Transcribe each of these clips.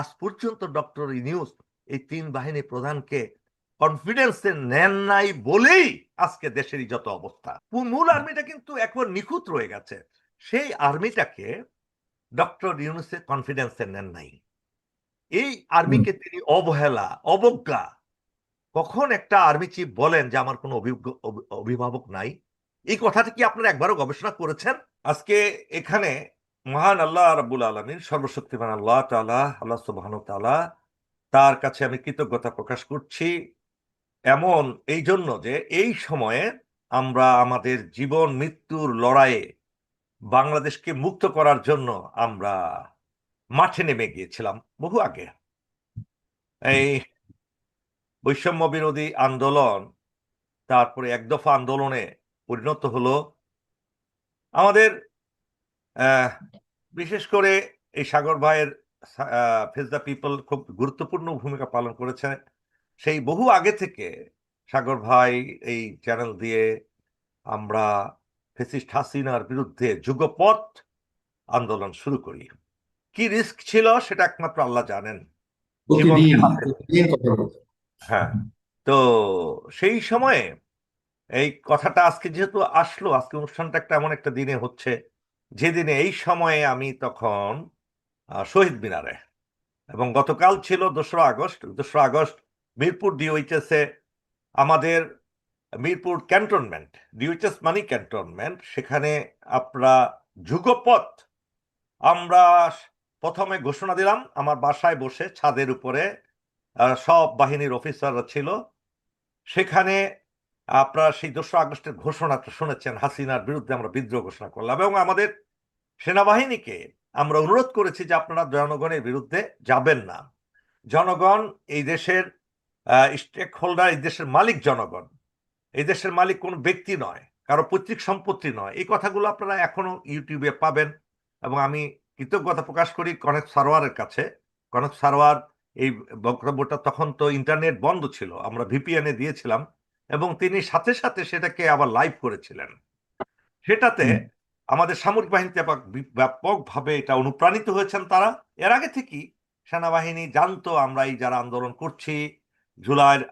আজ পর্যন্ত ডক্টর ইনিউস এই তিন বাহিনী প্রধানকে কনফিডেন্সে নেন নাই বলেই আজকে দেশেরই যত অবস্থা। মূল আর্মিটা কিন্তু একবার নিখুঁত রয়ে গেছে। সেই আর্মিটাকে ডক্টর ইউনুসে কনফিডেন্সে নেন নাই। এই আর্মিকে তিনি অবহেলা অবজ্ঞা কখন একটা আর্মি চিফ বলেন যে আমার কোনো অভিজ্ঞ অভিভাবক নাই এই কথাটি কি আপনারা একবারও গবেষণা করেছেন? আজকে এখানে মহান আল্লাহ রাব্বুল আলমিন, সর্বশক্তিমান আল্লাহ তাআলা, আল্লাহ সুবহান তাআলা, তার কাছে আমি কৃতজ্ঞতা প্রকাশ করছি এমন এই জন্য যে এই সময়ে আমরা আমাদের জীবন মৃত্যুর লড়াইয়ে বাংলাদেশকে মুক্ত করার জন্য আমরা মাঠে নেমে গিয়েছিলাম বহু আগে। এই বৈষম্য বিরোধী আন্দোলন, তারপরে এক দফা আন্দোলনে পরিণত হলো। আমাদের বিশেষ করে এই সাগর ভাইয়ের ফেস দ্য পিপল খুব গুরুত্বপূর্ণ ভূমিকা পালন করেছে সেই বহু আগে থেকে সাগর ভাই এই চ্যানেল দিয়ে আমরা ফেসিস্ট হাসিনার বিরুদ্ধে যুগপথ আন্দোলন শুরু করি। কি রিস্ক ছিল সেটা একমাত্র আল্লাহ জানেন। হ্যাঁ তো সেই সময়ে এই কথাটা আজকে যেহেতু আসলো আজকে অনুষ্ঠানটা একটা এমন একটা দিনে হচ্ছে যেদিনে এই সময়ে আমি তখন শহীদ মিনারে এবং গতকাল ছিল দোসরা আগস্ট দোসরা আগস্ট মিরপুর ডিওইচএসে আমাদের মিরপুর ক্যান্টনমেন্ট ডিওইচএস মানি ক্যান্টনমেন্ট, সেখানে আমরা যুগপথ আমরা প্রথমে ঘোষণা দিলাম, আমার বাসায় বসে ছাদের উপরে সব বাহিনীর অফিসাররা ছিল। সেখানে আপনারা সেই দোসরা আগস্টের ঘোষণাটা শুনেছেন, হাসিনার বিরুদ্ধে আমরা বিদ্রোহ ঘোষণা করলাম এবং আমাদের সেনাবাহিনীকে আমরা অনুরোধ করেছি যে আপনারা জনগণের বিরুদ্ধে যাবেন না। জনগণ এই দেশের স্টেক হোল্ডার এই দেশের মালিক জনগণ। এই দেশের মালিক কোনো ব্যক্তি নয়, কারও পৈতৃক সম্পত্তি নয়। এই কথাগুলো আপনারা এখনও ইউটিউবে পাবেন এবং আমি কৃতজ্ঞতা প্রকাশ করি কনক সারোয়ারের কাছে। কনক সারোয়ার এই বক্তব্যটা তখন তো ইন্টারনেট বন্ধ ছিল, আমরা ভিপিএনে দিয়েছিলাম। এবং তিনি সাথে সাথে সেটাকে আবার লাইভ করেছিলেন। সেটাতে আমাদের সামরিক বাহিনীতে ব্যাপকভাবে এটা অনুপ্রাণিত হয়েছেন তারা। এর আগে থেকেই সেনাবাহিনী জানতো আমরা এই যারা আন্দোলন করছি। জুলাইয়ের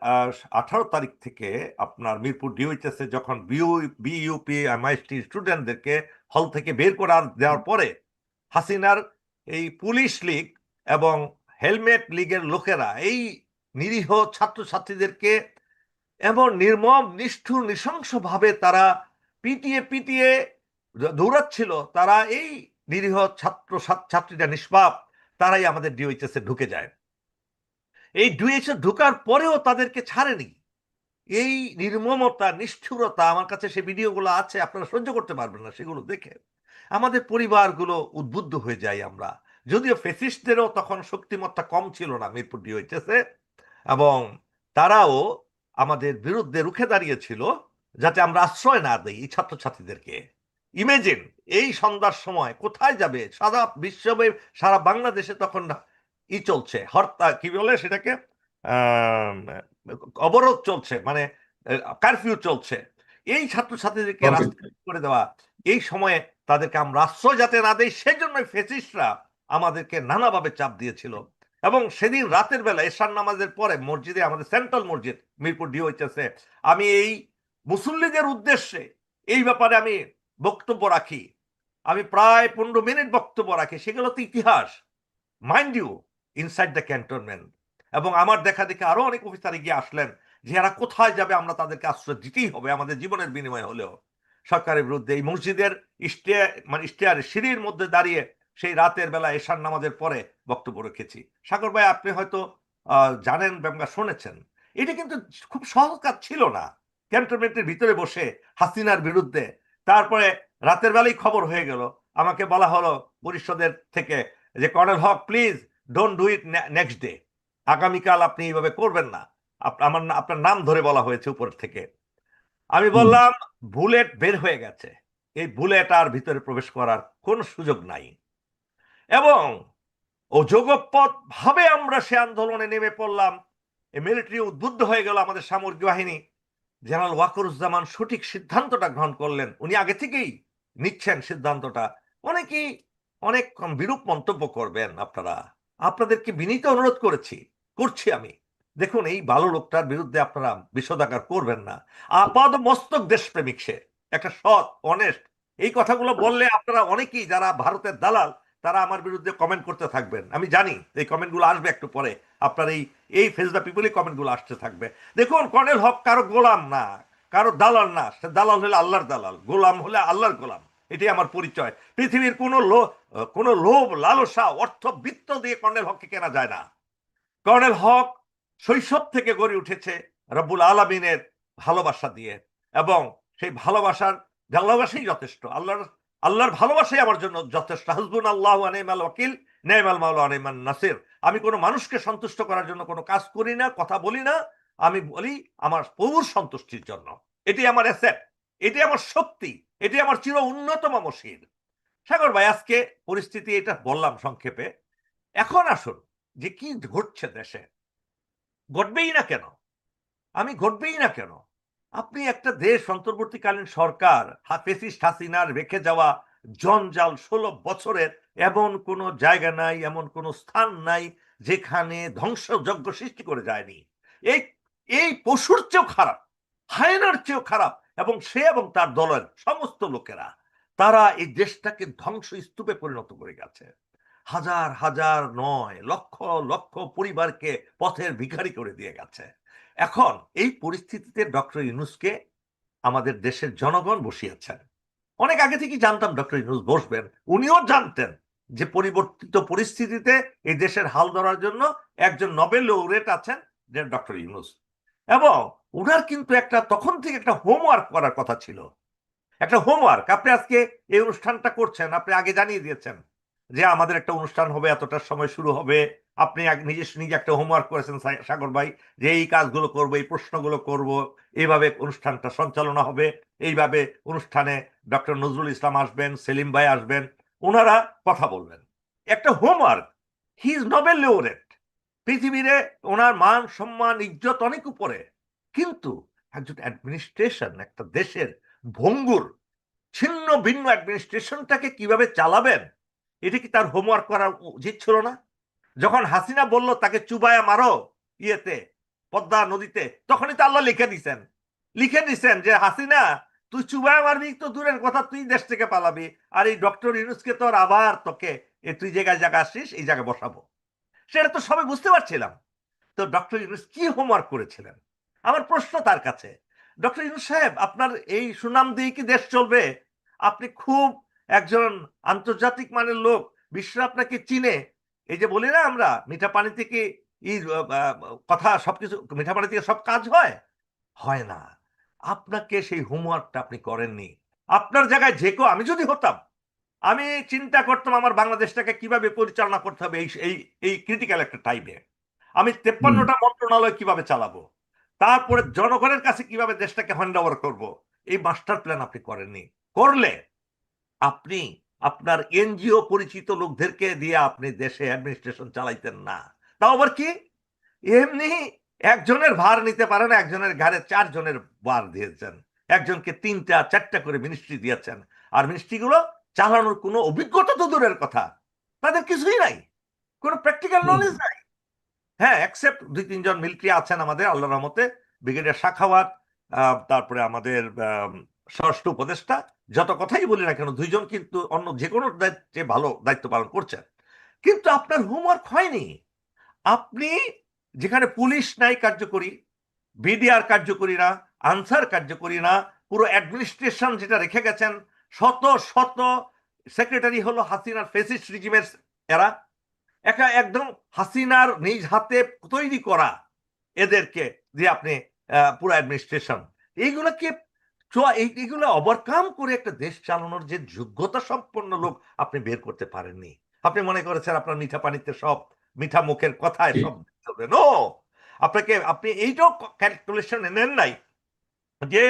আঠারো তারিখ থেকে আপনার মিরপুর ডিওইচএস যখন বিউ বিইউপি এমআইএসটি স্টুডেন্টদেরকে হল থেকে বের করার দেওয়ার পরে হাসিনার এই পুলিশ লীগ এবং হেলমেট লীগের লোকেরা এই নিরীহ ছাত্রছাত্রীদেরকে এমন নির্মম, নিষ্ঠুর, নৃশংসভাবে তারা পিটিয়ে পিটিয়ে দৌড়াচ্ছিল। তারা এই নিরীহ ছাত্র ছাত্রীরা নিষ্পাপ, তারাই আমাদের ডিওইচএস ঢুকে যায়। এই ডিওইচএস ঢোকার পরেও তাদেরকে ছাড়েনি। এই নির্মমতা, নিষ্ঠুরতা আমার কাছে সেই ভিডিওগুলো আছে, আপনারা সহ্য করতে পারবেন না সেগুলো দেখে। আমাদের পরিবারগুলো উদ্বুদ্ধ হয়ে যায় আমরা। যদিও ফেসিস্টদেরও তখন শক্তিমত্তা কম ছিল না মিরপুর ডিওইচএসে এবং তারাও আমাদের বিরুদ্ধে রুখে দাঁড়িয়েছিল যাতে আমরা আশ্রয় না দিই এই ছাত্রছাত্রীদেরকে। ইমেজিন এই সন্ধ্যার সময় কোথায় যাবে? সারা বিশ্বে সারা বাংলাদেশে তখন ই চলছে হরতা কি বলে সেটাকে? অবরোধ চলছে মানে কারফিউ চলছে। এই ছাত্রছাত্রীদেরকে করে দেওয়া এই সময়ে তাদেরকে আমরা আশ্রয় যাতে না দেই সেজন্যই ফেসিস্টরা আমাদেরকে নানাভাবে চাপ দিয়েছিল। এবং সেদিন রাতের বেলা এশার নামাজের পরে মসজিদে, আমাদের সেন্ট্রাল মসজিদ, মিরপুর ডিওইচএসে আমি এই মুসল্লিদের উদ্দেশ্যে এই ব্যাপারে আমি বক্তব্য রাখি। আমি প্রায় পনেরো মিনিট বক্তব্য রাখি। সেগুলো তো ইতিহাস। Mind you, inside the cantonment. এবং আমার দেখা দেখে আরও অনেক অফিসার এগিয়ে আসলেন যে এরা কোথায় যাবে, আমরা তাদেরকে আশ্রয় দিতেই হবে, আমাদের জীবনের বিনিময় হলেও। সরকারের বিরুদ্ধে এই মসজিদের ইস্টে মানে ইশতেহার সিঁড়ির মধ্যে দাঁড়িয়ে সেই রাতের বেলা এশার নামাজের পরে বক্তব্য রেখেছি। সাগর ভাই আপনি হয়তো জানেন বা শুনেছেন এটা কিন্তু খুব সহজ কাজ ছিল না। ক্যান্টনমেন্টের ভিতরে বসে হাসিনার বিরুদ্ধে তারপরে রাতের বেলায় খবর হয়ে গেল। আমাকে বলা হলো পরিষদের থেকে যে colonel Haque please don't do it next day আগামীকাল আপনি এইভাবে করবেন না। আমার না- আপনার নাম ধরে বলা হয়েছে উপর থেকে। আমি বললাম বুলেট বের হয়ে গেছে। এই বুলেট আর ভিতরে প্রবেশ করার কোনো সুযোগ নাই। এবং ভাবে আমরা সে আন্দোলনে নেমে পড়লাম। মিলিটারি উদ্বুদ্ধ হয়ে গেল আমাদের সামরিক বাহিনী। জেনারেল ওয়াকরুজ্জামান সঠিক সিদ্ধান্তটা গ্রহণ করলেন। উনি আগে থেকেই নিচ্ছেন সিদ্ধান্তটা। অনেকেই অনেক বিরূপ মন্তব্য করবেন আপনারা। আপনাদেরকে বিনীত অনুরোধ করেছি, করছি আমি। দেখুন, এই ভালো লোকটার বিরুদ্ধে আপনারা বিষোদাগার করবেন না। আপাদ মস্তক দেশপ্রেমিক সে। একটা সৎ অনেস্ট এই কথাগুলো বললে আপনারা অনেকেই, যারা ভারতের দালাল তারা আমার বিরুদ্ধে কমেন্ট করতে থাকবেন। আমি জানি এই কমেন্টগুলো আসবে একটু পরে। আপনার এই এই ফেস দ্য পিপলই কমেন্টগুলো আসতে থাকবে। দেখুন, কর্নেল হক কারও গোলাম না, কারও দালাল না। সে দালাল হলে আল্লাহর দালাল, গোলাম হলে আল্লাহর গোলাম। এটাই আমার পরিচয়। পৃথিবীর কোনো লো, কোনো লোভ, লালসা অর্থ বৃত্ত দিয়ে কর্নেল হককে কেনা যায় না। কর্নেল হক শৈশব থেকে গড়ে উঠেছে রব্বুল আলমিনের ভালোবাসা দিয়ে। এবং সেই ভালোবাসার, ভালোবাসাই যথেষ্ট। আল্লাহর আল্লাহর ভালোবাসাই আমার জন্য যথেষ্ট। হাসবুন আল্লাহ আনেমাল ওয়াকিল নেমাল মাওলা আনেমান নাসির। আমি কোনো মানুষকে সন্তুষ্ট করার জন্য কোনো কাজ করি না, কথা বলি না, আমি বলি আমার প্রভুর সন্তুষ্টির জন্য। এটি আমার অ্যাসেট এটি আমার শক্তি, এটি আমার চির উন্নতম মসির সাগর ভাই, আজকে পরিস্থিতি এটা বললাম সংক্ষেপে। এখন আসুন যে কি ঘটছে দেশে। ঘটবেই না কেন? আমি ঘটবেই না কেন? আপনি একটা দেশ অন্তর্বর্তীকালীন সরকার হাফেসিস্ট হাসিনার রেখে যাওয়া জঞ্জাল ষোলো বছরের এমন কোনো জায়গা নাই, এমন কোনো স্থান নাই যেখানে ধ্বংসযজ্ঞ সৃষ্টি করে যায়নি। এই এই পশুর চেয়েও খারাপ, হায়নার চেয়েও খারাপ এবং সে এবং তার দলের সমস্ত লোকেরা, তারা এই দেশটাকে ধ্বংস স্তূপে পরিণত করে গেছে। হাজার হাজার নয়, লক্ষ লক্ষ পরিবারকে পথের ভিখারি করে দিয়ে গেছে। এখন এই পরিস্থিতিতে ডক্টর ইউনুসকে আমাদের দেশের জনগণ বসিয়েছেন। অনেক আগে থেকে জানতাম ডক্টর ইউনুস বসবেন, উনিও জানতেন যে পরিবর্তিত পরিস্থিতিতে এই দেশের হাল ধরার জন্য একজন নোবেল লৌরেট আছেন যে ডক্টর ইউনুস। এবং ওনার কিন্তু একটা, তখন থেকে একটা হোমওয়ার্ক করার কথা ছিল। একটা হোমওয়ার্ক আপনি আজকে এই অনুষ্ঠানটা করছেন, আপনি আগে জানিয়ে দিয়েছেন। যে আমাদের একটা অনুষ্ঠান হবে এতটার সময় শুরু হবে। আপনি নিজে নিজে একটা হোমওয়ার্ক করেছেন সাগর ভাই, যে এই কাজগুলো করব, এই প্রশ্নগুলো করব এইভাবে অনুষ্ঠানটা সঞ্চালনা হবে। এইভাবে অনুষ্ঠানে ডক্টর নজরুল ইসলাম আসবেন, সেলিম ভাই আসবেন, ওনারা কথা বলবেন। একটা homework he is Nobel laureate পৃথিবীরে ওনার মান, সম্মান, ইজ্জত অনেক উপরে। কিন্তু একজন অ্যাডমিনিস্ট্রেশন একটা দেশের ভঙ্গুর, ছিন্ন ভিন্ন অ্যাডমিনিস্ট্রেশনটাকে কীভাবে চালাবেন? এটা কি তার হোমওয়ার্ক করা উচিত ছিল না? যখন হাসিনা বলল, তাকে চুবায়া মারো ইয়েতে, পদ্মা নদীতে, তখনই তো আল্লাহ লিখে দিছেন। লিখে দিছেন যে, হাসিনা, তুই চুবায়া মারবি তো দূরের কথা, তুই দেশ থেকে পালাবি। আর এই ডক্টর ইউনুসকে তোর আবার তোকে এ তুই জায়গায় জায়গা আসিস এই জায়গায় বসাবো। সেটা তো সবাই বুঝতে পারছিলাম। তো ডক্টর ইউনুস কি হোমওয়ার্ক করেছিলেন? আমার প্রশ্ন তার কাছে, ডক্টর ইউনুস সাহেব, আপনার এই সুনাম দিয়ে কি দেশ চলবে? আপনি খুব একজন আন্তর্জাতিক মানের লোক বিশ্ব আপনাকে চিনে। এই যে বলি না আমরা মিঠা পানি থেকে ই কথা সবকিছু মিঠা পানি থেকে সব কাজ হয়? হয় না। আপনাকে সেই হোমওয়ার্কটা আপনি করেননি। আপনার জায়গায় যে কেউ আমি যদি হতাম আমি চিন্তা করতাম আমার বাংলাদেশটাকে কীভাবে পরিচালনা করতে হবে এই এই এই ক্রিটিক্যাল একটা টাইমে আমি তেপ্পান্নটা মন্ত্রণালয় কীভাবে চালাবো? তারপরে জনগণের কাছে কীভাবে দেশটাকে হ্যান্ড ওভার করব? এই মাস্টার প্ল্যান আপনি করেননি। করলে আপনি আপনার এনজিও পরিচিত লোকদেরকে দিয়ে আপনি দেশে অ্যাডমিনিস্ট্রেশন চালাইতেন না। তাও আবার কি? এমনি একজনের ভার নিতে পারেন একজনের ঘাড়ে চারজনের ভার দিয়েছেন। একজনকে তিনটা চারটা করে মিনিস্ট্রি দিয়েছেন। আর মিনিস্ট্রিগুলো চালানোর কোনো অভিজ্ঞতা তো দূরের কথা। তাদের কিছুই নাই। কোনো প্র্যাকটিক্যাল। নলেজ নাই। হ্যাঁ অ্যাকসেপ্ট দুই তিনজন মিলিটারি আছেন আমাদের আল্লাহ রহমতে ব্রিগেডিয়ার শাখাওয়াত তারপরে আমাদের স্বরাষ্ট্র উপদেষ্টা যত কথাই বলি না কেন, দুইজন কিন্তু অন্য যে কোনো দায়িত্বে ভালো দায়িত্ব পালন করছেন। কিন্তু আপনার হোমওয়ার্ক হয়নি। আপনি যেখানে পুলিশ নাই কার্যকরী বিডিআর কার্যকরী না, আনসার কার্যকরী না, পুরো অ্যাডমিনিস্ট্রেশন যেটা রেখে গেছেন, শত শত সেক্রেটারি হলো হাসিনার ফেসিস্ট রিজিমের এরা। একা একদম হাসিনার নিজ হাতে তৈরি করা এদেরকে যে আপনি পুরো অ্যাডমিনিস্ট্রেশন এইগুলোকে চ- এইগুলো ওভারকাম করে একটা দেশ চালানোর যে যোগ্যতা সম্পন্ন লোক আপনি বের করতে পারেননি। আপনি মনে করেছেন আপনার মিঠা পানিতে সব মিঠা মুখের কথায় সব চলবে নো আপনাকে আপনি এইটাও ক্যালকুলেশন নেন নাই যে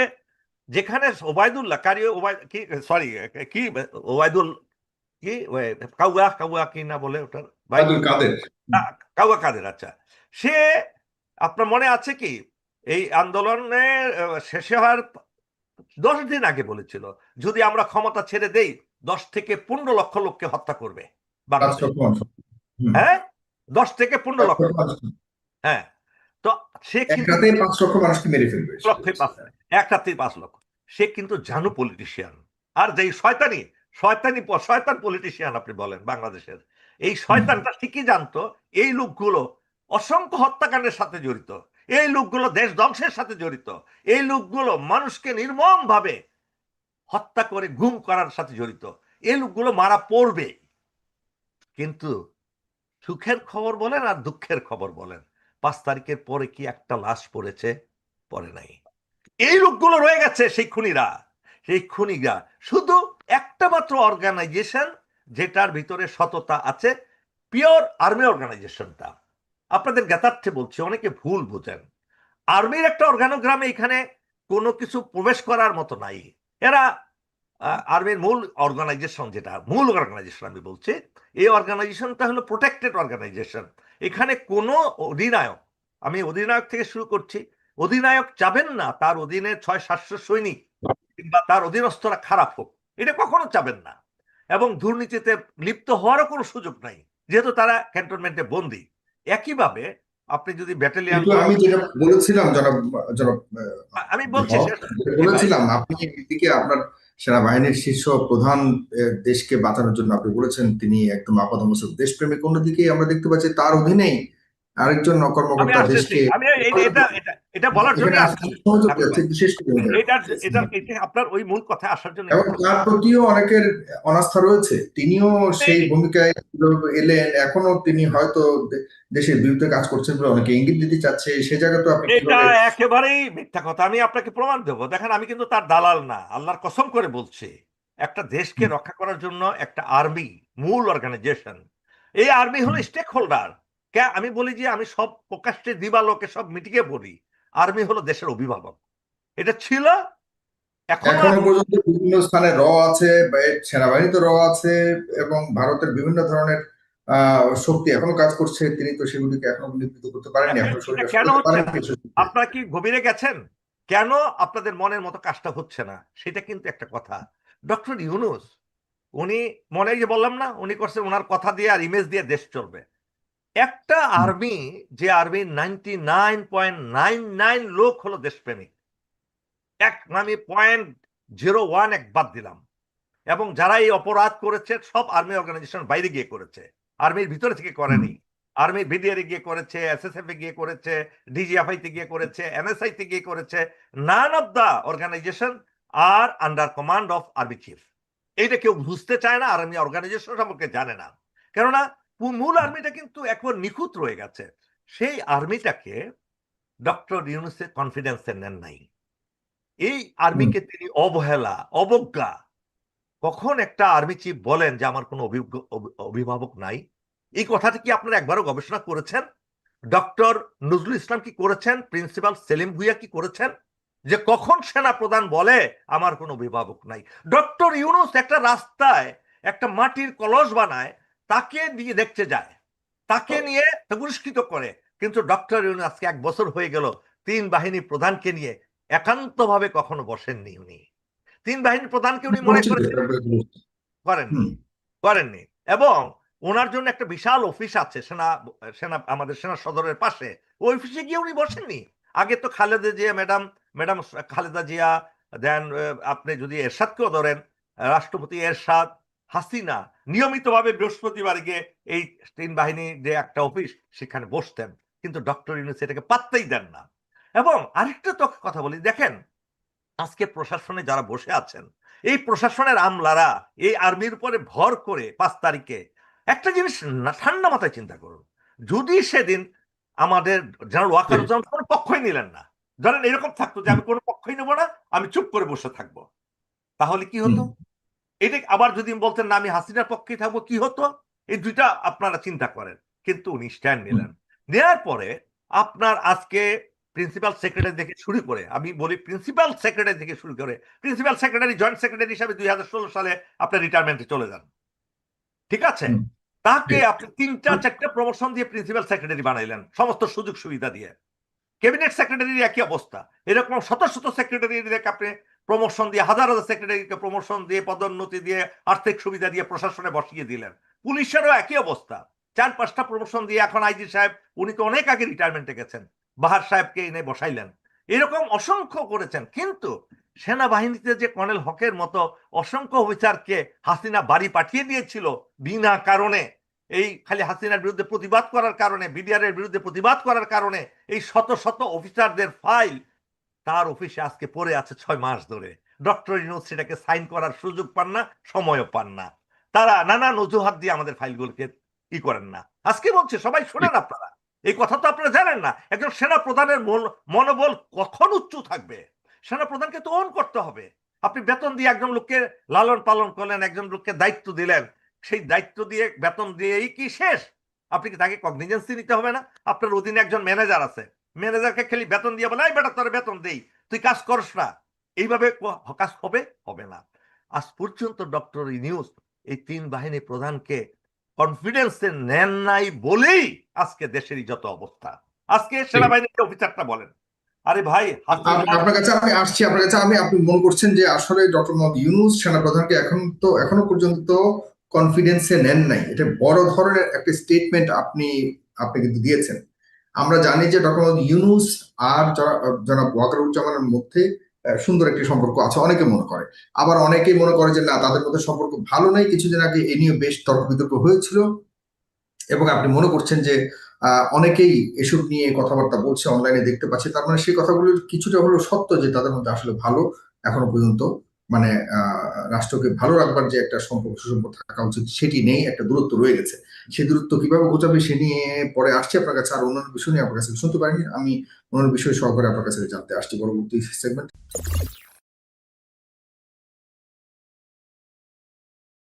যেখানে ওবায়দুল্লাহ কারি ওবায় কি সরি কি ওবায়দুল কি কাউয়া কাউয়া কি না বলে ওটার? কাউয়া কাদের আচ্ছা। সে আপনার মনে আছে কি এই আন্দোলনের শেষে হওয়ার দশ দিন আগে বলেছিল যদি আমরা ক্ষমতা ছেড়ে দেই দশ থেকে পনেরো লক্ষ লোককে হত্যা করবে। হ্যাঁ? দশ থেকে পনেরো লক্ষ। হ্যাঁ। তো সে এক রাতে পাঁচ লক্ষ পাঁচ সে কিন্তু জানু পলিটিশিয়ান আর যেই শয়তানি শয়তানি শয়তান পলিটিশিয়ান আপনি বলেন বাংলাদেশের এই শয়তানটা ঠিকই জানতো এই লোকগুলো অসংখ্য হত্যাকাণ্ডের সাথে জড়িত। এই লোকগুলো দেশ ধ্বংসের সাথে জড়িত। এই লোকগুলো মানুষকে নির্মম ভাবে হত্যা করে, গুম করার সাথে জড়িত। এই লোকগুলো মারা পড়বে। কিন্তু সুখের খবর বলেন আর দুঃখের খবর বলেন। পাঁচ তারিখের পরে কি একটা লাশ পড়েছে? পড়ে নাই। এই লোকগুলো রয়ে গেছে সেই খুনিরা। সেই খুনিরা শুধু একটা মাত্র অর্গানাইজেশন যেটার ভিতরে সততা আছে পিওর আর্মি অর্গানাইজেশনটা আপনাদের জ্ঞাতার্থে বলছি, অনেকে ভুল বোঝেন। আর্মির একটা অর্গানোগ্রামে এখানে কোনো কিছু প্রবেশ করার মতো নাই। এরা আর্মির মূল অর্গানাইজেশন যেটা, মূল অর্গানাইজেশন আমি বলছি, এই অর্গানাইজেশনটা হলো প্রোটেক্টেড অর্গানাইজেশন। এখানে কোনো অধিনায়ক, আমি অধিনায়ক থেকে শুরু করছি, অধিনায়ক চাবেন না, তার অধীনে ছয়, সাতশো সৈনিক, কিংবা তার অধীনস্থরা খারাপ হোক, এটা কখনো চাবেন না। এবং দুর্নীতিতে লিপ্ত হওয়ারও কোনো সুযোগ নাই, যেহেতু তারা ক্যান্টনমেন্টে বন্দী। একইভাবে আপনি যদি ব্যাটালিয়ান আমি যেটা বলেছিলাম জনাব জনাব আমি বলছি বলেছিলাম আপনি একদিকে আপনার সেনাবাহিনীর শীর্ষ প্রধান দেশকে বাঁচানোর জন্য আপনি বলেছেন তিনি একদম আপাদমস্তক। দেশপ্রেমিক অন্যদিকে আমরা দেখতে পাচ্ছি তার অধীনেই আরেকজন কর্মকর্তা দেশকে আমি এটা এটা এটা বলার জন্য এখানে আসতে সহযোগ আছে, একটু শেষ এটা এটা এটা আপনার ওই মূল কথা আসার জন্য এবং তার প্রতিও অনেকের অনাস্থা রয়েছে। তিনিও সেই ভূমিকায় এলেন। এখনও তিনি হয়তো দেশের বিরুদ্ধে কাজ করছেন বলে অনেকে ইঙ্গিত দিতে চাচ্ছে। সে জায়গা তো আপনি এটা একেবারেই মিথ্যা কথা। আমি আপনাকে প্রমাণ দেবো। দেখেন আমি কিন্তু তার দালাল না। আল্লাহর কসম করে বলছি একটা দেশকে রক্ষা করার জন্য একটা আর্মি মূল অর্গানাইজেশন। এই আর্মি হলো স্টেক হোল্ডার কে আমি বলি যে আমি সব প্রকাশ্যে দিবালোকে সব মিটিংয়ে বলি। আর্মি হলো দেশের অভিভাবক। এটা ছিল এখন পর্যন্ত বিভিন্ন স্থানে র আছে সেনাবাহিনীতে র আছে এবং ভারতের বিভিন্ন ধরনের শক্তি এখনও কাজ করছে। তিনি তো সেগুলিকে এখনও নিবৃত্ত করতে পারেননি কেন কিছু। আপনারা কি গভীরে গেছেন? কেন আপনাদের মনের মতো কাজটা হচ্ছে না? সেটা কিন্তু একটা কথা। ডক্টর ইউনুস উনি মনে যে বললাম না উনি করছে ওনার কথা দিয়ে আর ইমেজ দিয়ে দেশ চলবে। একটা আর্মি যে army ninety nine point nine nine লোক হলো দেশপ্রেমিক। এক আমি পয়েন্ট জিরো ওয়ান এক বাদ দিলাম। এবং যারা এই অপরাধ করেছে, সব আর্মি অর্গানাইজেশন বাইরে গিয়ে করেছে। আর্মির ভিতরে থেকে করেনি। আর্মি বিডিআর গিয়ে করেছে এসএসএফ এ গিয়ে করেছে ডিজিএফআই তে গিয়ে করেছে এনএসআই তে গিয়ে করেছে। None of the organisation are under command of army chief এইটা কেউ বুঝতে চায় না আর্মি অর্গানাইজেশন সম্পর্কে জানে না। কেননা মূল আর্মিটা কিন্তু একবার নিখুঁত রয়ে গেছে। সেই আর্মিটাকে ডক্টর ইউনুসের কনফিডেন্সে নেন নাই। এই আর্মিকে তিনি অবহেলা অবজ্ঞা কখন একটা আর্মি চিফ বলেন যে আমার কোনো অভিজ্ঞ অভিভাবক নাই এই কথাটি কি আপনারা একবারও গবেষণা করেছেন? ডক্টর নজরুল ইসলাম কি করেছেন? প্রিন্সিপাল সেলিম ভুইয়া কি করেছেন? যে কখন সেনা প্রধান বলে আমার কোনো অভিভাবক নাই ডক্টর ইউনুস একটা রাস্তায় একটা মাটির কলস বানায় তাকে দিয়ে দেখতে যায়। তাকে নিয়ে পুরস্কৃত করে। কিন্তু ডক্টর ইউনুস আজকে এক বছর হয়ে গেল তিন বাহিনী প্রধানকে নিয়ে একান্তভাবে কখনো বসেননি উনি। তিন বাহিনী প্রধানকে উনি মনে করেছেন? করেননি। করেননি। এবং ওনার জন্য একটা বিশাল অফিস আছে সেনা সেনা আমাদের সেনা সদরের পাশে। ওই অফিসে গিয়ে উনি বসেননি। আগে তো Khaleda Zia madam madam Khaleda Zia then আপনি যদি এরশাদকেও ধরেন রাষ্ট্রপতি এরশাদ হাসিনা নিয়মিতভাবে বৃহস্পতিবার গিয়ে এই তিন বাহিনী যে একটা অফিস, সেখানে বসতেন। কিন্তু ডক্টর ইউনুস এটাকে পাত্তাই দেন না। এবং আরেকটা তো কথা বলি, দেখেন, আজকে প্রশাসনে যারা বসে আছেন, এই প্রশাসনের আমলারা এই আর্মির উপরে ভর করে পাঁচ তারিখে একটা জিনিস ঠান্ডা মাথায় চিন্তা করুন। যদি সেদিন আমাদের জেনারেল ওয়াকারুজ্জামান কোনো পক্ষই নিলেন না, ধরেন এরকম থাকতো যে আমি কোনো পক্ষই নেব না, আমি চুপ করে বসে থাকব। তাহলে কি হতো? এটা আবার যদি বলতেন না আমি হাসিনার পক্ষে থাকব কি হতো? এই দুইটা আপনারা চিন্তা করেন। কিন্তু উনি স্ট্যান্ড নিলেন। নেওয়ার পরে আপনার আজকে প্রিন্সিপাল সেক্রেটারি থেকে শুরু করে আমি বলি প্রিন্সিপাল সেক্রেটারি থেকে শুরু করে প্রিন্সিপাল সেক্রেটারি জয়েন্ট সেক্রেটারি হিসাবে দুই হাজার ষোলো সালে আপনার রিটায়ারমেন্টে চলে যান। ঠিক আছে? তাকে। আপনি তিনটা চারটা প্রমোশন দিয়ে প্রিন্সিপাল সেক্রেটারি বানাইলেন সমস্ত সুযোগ সুবিধা দিয়ে। ক্যাবিনেট সেক্রেটারির একই অবস্থা। এরকম শত শত সেক্রেটারি আপনি প্রমোশন দিয়ে, হাজার হাজার সেক্রেটারিকে প্রমোশন দিয়ে, পদোন্নতি দিয়ে, আর্থিক সুবিধা দিয়ে প্রশাসনে বসিয়ে দিলেন। পুলিশেরও একই অবস্থা। চার পাঁচটা প্রমোশন দিয়ে এখন আইজি সাহেব, উনি তো অনেক আগে রিটায়ারমেন্টে গেছেন বাহার সাহেবকে এনে বসাইলেন। এরকম অসংখ্য করেছেন, কিন্তু সেনাবাহিনীতে যে কর্নেল হকের মতো অসংখ্য অফিসারকে হাসিনা বাড়ি পাঠিয়ে দিয়েছিল বিনা কারণে, এই খালি হাসিনার বিরুদ্ধে প্রতিবাদ করার কারণে বিডিআর এর বিরুদ্ধে প্রতিবাদ করার কারণে, এই শত শত অফিসারদের ফাইল তার অফিসে আজকে পড়ে আছে ছয় মাস ধরে। ডক্টর ইউনুস সেটাকে সাইন করার সুযোগ পান না সময়ও পান না। তারা নানান অজুহাত দিয়ে আমাদের ফাইলগুলোকে ই করেন না। আজকে বলছে সবাই শোনেন আপনারা। এই কথা তো আপনারা জানেন না। একজন সেনা প্রধানের মন- মনোবল কখন উচ্চ থাকবে? সেনা প্রধানকে তো অন করতে হবে। আপনি বেতন দিয়ে একজন লোককে লালন পালন করলেন একজন লোককে দায়িত্ব দিলেন। সেই দায়িত্ব দিয়ে বেতন দিয়েই কি শেষ? আপনি কি তাকে কগনিজেন্সি নিতে হবে না? আপনার অধীনে একজন ম্যানেজার আছে। ম্যানেজারকে খালি বেতন দিয়ে বলে বেটা তোর বেতন দেই। তুই কাজ করস না। এইভাবে কাজ হবে হবে না। আজ পর্যন্ত ডক্টর ইনিউস এই তিন বাহিনী প্রধানকে কনফিডেন্সে নেন নাই বলেই আজকে দেশেরই যত অবস্থা। আজকে সেনাবাহিনীর অফিসারটা বলেন। আরে ভাই আপনার কাছে আমি আসছি আপনার কাছে আমি আপনি মনে করছেন যে আসলে ডক্টর মোহাম্মদ ইউনুস সেনাপ্রধানকে এখন তো এখনও পর্যন্ত কনফিডেন্সে নেন নাই। এটা বড় ধরনের একটা স্টেটমেন্ট আপনি আপনি কিন্তু দিয়েছেন। আমরা জানি যে ডক্টর ইউনুস আর জনাব ওয়াকারুজ্জামানের মধ্যে আহ, সুন্দর একটি সম্পর্ক আছে অনেকে মনে করে। আবার অনেকেই মনে করে যে না তাদের মধ্যে সম্পর্ক ভালো নেই। কিছুদিন আগে এ নিয়ে বেশ তর্ক বিতর্ক হয়েছিল। এবং আপনি মনে করছেন যে অনেকেই এসব নিয়ে কথাবার্তা বলছে অনলাইনে দেখতে পাচ্ছে। তার মানে সেই কথাগুলো কিছুটা হলো সত্য যে তাদের মধ্যে আসলে ভালো এখনও পর্যন্ত মানে রাষ্ট্রকে ভালো রাখবার যে একটা সম্পর্ক, সুসম্পর্ক থাকা উচিত, সেটি নেই, একটা দূরত্ব রয়ে গেছে। সেই দূরত্ব কীভাবে ঘোচাবে, সে নিয়ে পরে আসছে আপনার কাছে, আর অন্যান্য বিষয় নিয়ে আপনার কাছে শুনতে পারিনি। আমি অন্যান্য বিষয় সহকারে আপনার কাছে জানতে আসছি। পরবর্তী সেগমেন্ট